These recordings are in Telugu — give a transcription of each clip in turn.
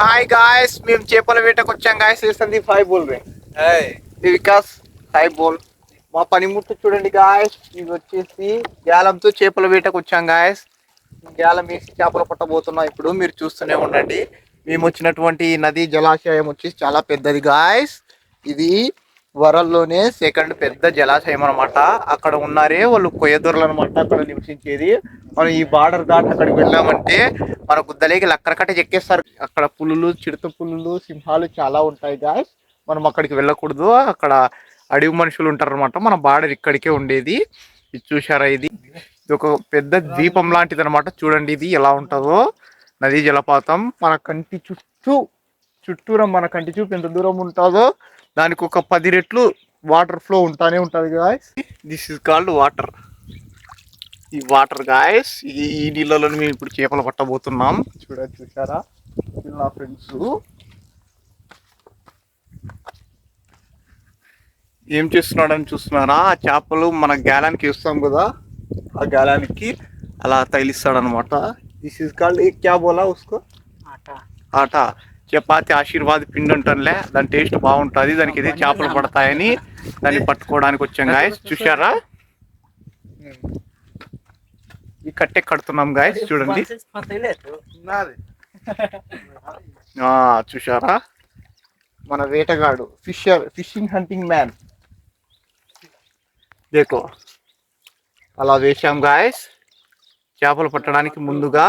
హాయ్ గాయస్ మేము చేపల వేటకు వచ్చాం గాయస్ సందీప్ హాయ్ బోల్ రే వికాస్ హాయ్ బోల్ మా పనిముట్టు చూడండి గాయస్ ఇది వచ్చేసి గ్యాలంతో చేపల వేటకు వచ్చాం గాయస్ గ్యాలం వేసి చేపలు పట్టబోతున్నాం ఇప్పుడు. మీరు చూస్తూనే ఉండండి. మేము వచ్చినటువంటి నది జలాశయం వచ్చేసి చాలా పెద్దది గాయస్ ఇది వరల్లోనే సెకండ్ పెద్ద జలాశయం అనమాట అక్కడ ఉన్నారే వాళ్ళు కొయ్యదొరలు అనమాట అక్కడ నివసించేది. మనం ఈ బార్డర్ దాటి అక్కడికి వెళ్ళామంటే మన గుద్దలేకి లక్కరకట్ట చెక్కేస్తారు. అక్కడ పులులు చిడత పులులు సింహాలు చాలా ఉంటాయి గాయస్ మనం అక్కడికి వెళ్ళకూడదు. అక్కడ అడవి మనుషులు ఉంటారు అనమాట మన బార్డర్ ఇక్కడికే ఉండేది. ఇది చూసారా ఇది? ఇది ఒక పెద్ద ద్వీపం లాంటిది అనమాట చూడండి ఇది ఎలా ఉంటుందో. నదీ జలపాతం. మన కంటి చుట్టూ చుట్టూరం మన కంటి చూపు ఎంత దూరం ఉంటుందో దానికి ఒక పది రెట్లు వాటర్ ఫ్లో ఉంటానే ఉంటుంది guys this is called water ఈ వాటర్ గాయస్ ఈ ఈ నీళ్ళలో మేము ఇప్పుడు చేపలు పట్టబోతున్నాం. చూడండి చూసారా నా ఫ్రెండ్స్ ఏం చేస్తున్నాడని చూస్తున్నారా? ఆ చేపలు మన గాలానికి ఇస్తాం కదా. ఆ గాలానికి అలా తగిలిస్తాడనమాట దిస్ ఇస్ కాల్డ్ క్యా బోలా ఉస్కో? ఆట. చపాతి ఆశీర్వాద్ పిండి అంటానులే దాని టేస్ట్ బాగుంటుంది దానికి ఇది చేపలు పడతాయని దాన్ని పట్టుకోవడానికి వచ్చాం గాయస్ చూసారా ఈ కట్టె కడుతున్నాం గాయస్ చూడండి. ఆ, చూసారా మన వేటగాడు ఫిషర్ ఫిషింగ్ హంటింగ్ మ్యాన్. దేకో. అలా వేసాం గాయస్ చేపలు పట్టడానికి ముందుగా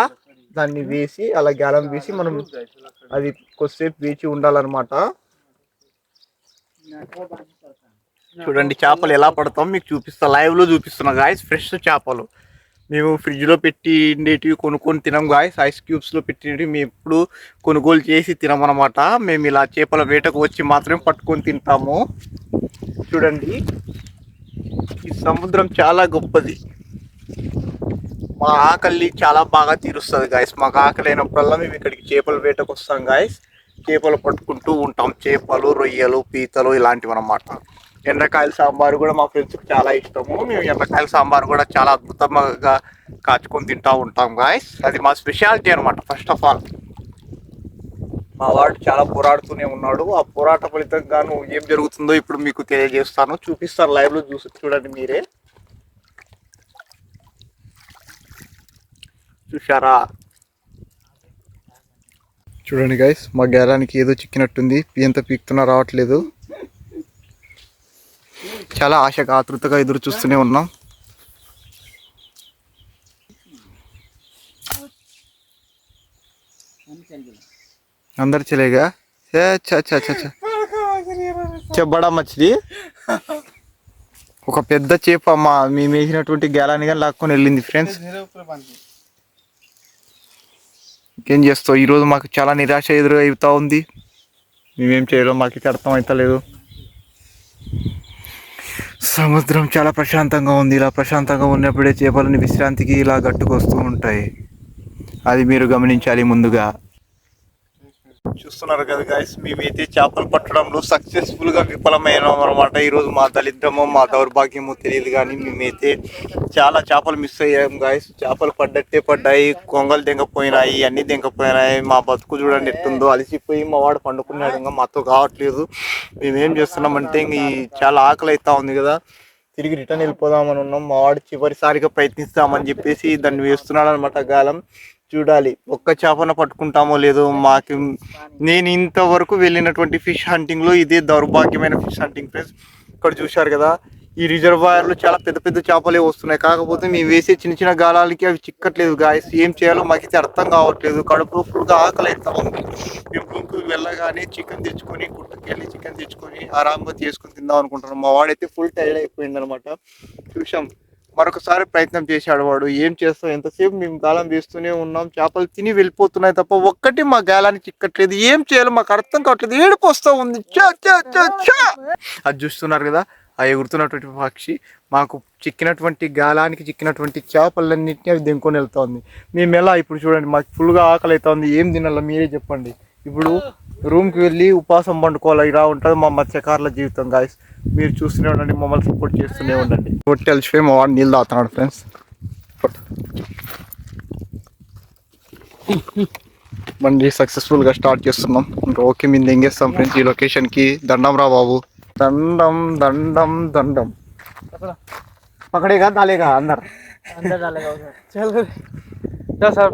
దాన్ని వేసి అలా గ్యాలం వేసి మనం అది కొద్దిసేపు వేచి ఉండాలన్నమాట. చూడండి చేపలు ఎలా పడతాం మీకు చూపిస్తా. లైవ్లో చూపిస్తున్నా గాయస్ ఫ్రెష్ చేపలు. మేము ఫ్రిడ్జ్లో పెట్టి ఉండేటివి కొనుక్కొని తినం గాయస్ ఐస్ క్యూబ్స్లో పెట్టినవి మేము ఎప్పుడు కొనుగోలు చేసి తినమనమాట మేము ఇలా చేపల వేటకు వచ్చి మాత్రమే పట్టుకొని తింటాము. చూడండి ఈ సముద్రం చాలా గొప్పది. మా ఆకలి చాలా బాగా తీరుస్తుంది గాయస్ మాకు ఆకలి అయినప్పుడల్లా మేము ఇక్కడికి చేపల వేటకు వస్తాం గాయస్ చేపలు పట్టుకుంటూ ఉంటాం. చేపలు రొయ్యలు పీతలు ఇలాంటివి అన్నమాట. ఎండ్రకాయల సాంబారు కూడా మా ఫ్రెండ్స్కి చాలా ఇష్టము. మేము ఎండ్రకాయల సాంబారు కూడా చాలా అద్భుతంగా కాచుకొని తింటూ ఉంటాం గాయస్ అది మా స్పెషాలిటీ అనమాట ఫస్ట్ ఆఫ్ ఆల్ మా వాడు చాలా పోరాడుతూనే ఉన్నాడు. ఆ పోరాట ఫలితంగాను ఏం జరుగుతుందో ఇప్పుడు మీకు తెలియజేస్తాను. చూపిస్తాను లైవ్లో చూసి చూడండి మీరే. చూసారా చూడండి గైస్ మా గేరానికి ఏదో చిక్కినట్టుంది. ఎంత పీక్తున్నా రావట్లేదు. చాలా ఆశగా ఆతృతగా ఎదురు చూస్తూనే ఉన్నాం. అందరు చలేగా? ఏ చ చ చ చ. చెబ్బడా మచ్చిది? ఒక పెద్ద చేప మా మేము వేసినటువంటి గేలాన్ని కానీ లాక్కొని వెళ్ళింది ఫ్రెండ్స్ ఇంకేం చేస్తావు? ఈరోజు మాకు చాలా నిరాశ ఎదురు అవుతా ఉంది. మేమేం చేయలేం మాకు అర్థం అవుతలేదు సముద్రం చాలా ప్రశాంతంగా ఉంది. ఇలా ప్రశాంతంగా ఉన్నప్పుడే చేపలని విశ్రాంతికి ఇలా గట్టుకొస్తూ ఉంటాయి. అది మీరు గమనించాలి ముందుగా. చూస్తున్నారు కదా గాయస్ మేమైతే చేపలు పట్టడంలో సక్సెస్ఫుల్గా విఫలమైనాం అనమాట ఈరోజు మా దళిద్రమో మా దౌర్భాగ్యమో తెలియదు కానీ మేమైతే చాలా చేపలు మిస్ అయ్యాం గాయస్ చేపలు పడ్డట్టే పడ్డాయి కొంగలు దింగపోయినాయి అన్నీ దింగపోయినాయి. మా బతుకు చూడండి ఎట్టుందో. అలసిపోయి మా వాడు పండుకున్నాడు ఇంకా మాతో కావట్లేదు. మేమేం చేస్తున్నామంటే ఇంక చాలా ఆకలి అవుతా ఉంది కదా. తిరిగి రిటర్న్ వెళ్ళిపోదామని ఉన్నాం. మా వాడు చివరిసారిగా ప్రయత్నిస్తామని చెప్పేసి దాన్ని వేస్తున్నాడు అనమాట గాలం. చూడాలి. ఒక్క చేపన పట్టుకుంటామో లేదో మాకు నేను ఇంతవరకు వెళ్ళినటువంటి ఫిష్ హంటింగ్లో ఇదే దౌర్భాగ్యమైన ఫిష్ హంటింగ్ ప్లేస్. ఇక్కడ చూశారు కదా ఈ రిజర్వాయర్లో చాలా పెద్ద పెద్ద చేపలే వస్తున్నాయి. కాకపోతే మేము వేసే చిన్న చిన్న గాలాలకి అవి చిక్కట్లేదు గాయస్. ఏం చేయాలో మాకైతే అర్థం కావట్లేదు. కడుపు ఫుల్గా ఆకలి అవుతా ఉంది. మేము రూమ్కి వెళ్ళగానే చికెన్ తెచ్చుకొని గుట్టుకెళ్ళి చికెన్ తెచ్చుకొని ఆరాంగా చేసుకుని తిందాం అనుకుంటున్నాం. మా వాడైతే ఫుల్ టైర్డ్ అయిపోయింది అనమాట చూసాం మరొకసారి ప్రయత్నం చేశాడు వాడు. ఏం చేస్తాం ఎంతసేపు మేము గాలం వేస్తూనే ఉన్నాం. చేపలు తిని వెళ్ళిపోతున్నాయి తప్ప ఒక్కటి మా గాలానికి చిక్కట్లేదు. ఏం చేయాలో మాకు అర్థం కావట్లేదు. ఏడుపు వస్తూ ఉంది. అది చూస్తున్నారు కదా ఆ ఎగురుతున్నటువంటి పక్షి మాకు చిక్కినటువంటి గాలానికి చిక్కినటువంటి చేపలన్నింటినీ అవి దెంకొని వెళ్తుంది మేము ఎలా? ఇప్పుడు చూడండి మాకు ఫుల్గా ఆకలి అవుతుంది ఏం తినాలో మీరే చెప్పండి. ఇప్పుడు రూమ్కి వెళ్ళి ఉపాసం పండుకోవాలి ఇలా ఉంటుంది మా మత్స్యకారుల జీవితం గాయస్ మీరు చూస్తూనే ఉండండి మమ్మల్ని సపోర్ట్ చేస్తూనే ఉండండి. రొట్టె అలిచిపోయి మా వాడు నీళ్ళు తాగుతున్నాడు ఫ్రెండ్స్ మళ్ళీ సక్సెస్ఫుల్గా స్టార్ట్ చేస్తున్నాం. ఓకే మీద ఏం చేస్తాం ఫ్రెండ్స్ ఈ లొకేషన్కి దండం రా బాబు. దండం దండం దండం. పక్కడేగా దాలేగా అందరు. అందరు దాలేగా sir.